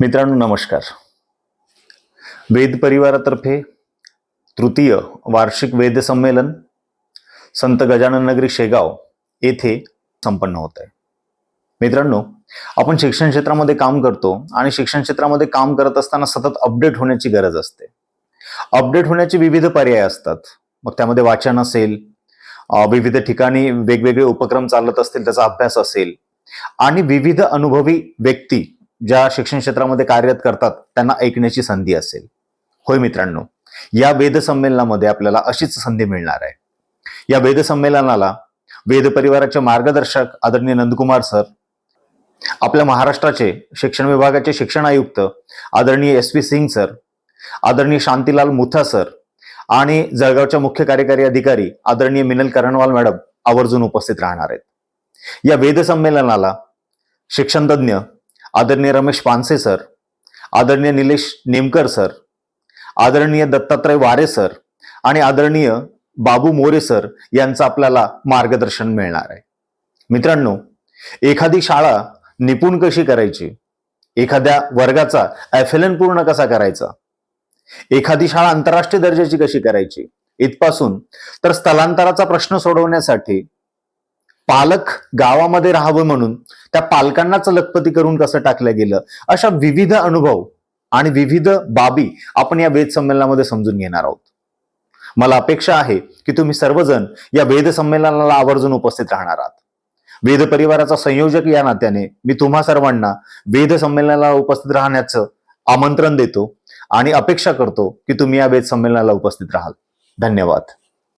मित्रांनो नमस्कार. वेद परिवारातर्फे तृतीय वार्षिक वेद संमेलन संत गजानन नगरी शेगाव येथे संपन्न होत आहे. मित्रांनो आपण शिक्षण क्षेत्रामध्ये काम करतो आणि शिक्षण क्षेत्रामध्ये काम करत असताना सतत अपडेट होण्याची गरज असते. अपडेट होण्याचे विविध पर्याय असतात. मग त्यामध्ये वाचन असेल विविध ठिकाणी वेगवेगळे उपक्रम चालत असतील त्याचा अभ्यास असेल आणि विविध अनुभवी व्यक्ती ज्या शिक्षण क्षेत्रामध्ये कार्यरत करतात त्यांना ऐकण्याची संधी असेल. होय मित्रांनो या वेदसंमेलनामध्ये आपल्याला अशीच संधी मिळणार आहे. या वेदसंमेलनाला वेद परिवाराचे मार्गदर्शक आदरणीय नंदकुमार सर आपल्या महाराष्ट्राचे शिक्षण विभागाचे शिक्षण आयुक्त आदरणीय एस पी सिंग सर आदरणीय शांतीलाल मुथा सर आणि जळगावच्या मुख्य कार्यकारी अधिकारी आदरणीय मिनल करणवाल मॅडम आवर्जून उपस्थित राहणार आहेत. या वेदसंमेलनाला शिक्षणतज्ञ आदरणीय रमेश पानसे सर आदरणीय निलेश नेमकर सर आदरणीय दत्तात्रय वारे सर आणि आदरणीय बाबू मोरे सर यांचं आपल्याला मार्गदर्शन मिळणार आहे. मित्रांनो एखादी शाळा निपुण कशी करायची? एखाद्या वर्गाचा ॲफेलन पूर्ण कसा करायचा? एखादी शाळा आंतरराष्ट्रीय दर्जाची कशी करायची? इथपासून तर स्थलांतराचा प्रश्न सोडवण्यासाठी पालक गावामध्ये राहावं म्हणून त्या पालकांनाच लखपती करून कसं टाकलं गेलं? अशा विविध अनुभव आणि विविध बाबी आपण या वेद संमेलनामध्ये समजून घेणार आहोत. मला अपेक्षा आहे की तुम्ही सर्वजण या वेद संमेलनाला आवर्जून उपस्थित राहणार आहात. वेद परिवाराचा संयोजक या नात्याने मी तुम्हा सर्वांना वेद संमेलनाला उपस्थित राहण्याचं आमंत्रण देतो आणि अपेक्षा करतो की तुम्ही या वेद संमेलनाला उपस्थित राहाल. धन्यवाद.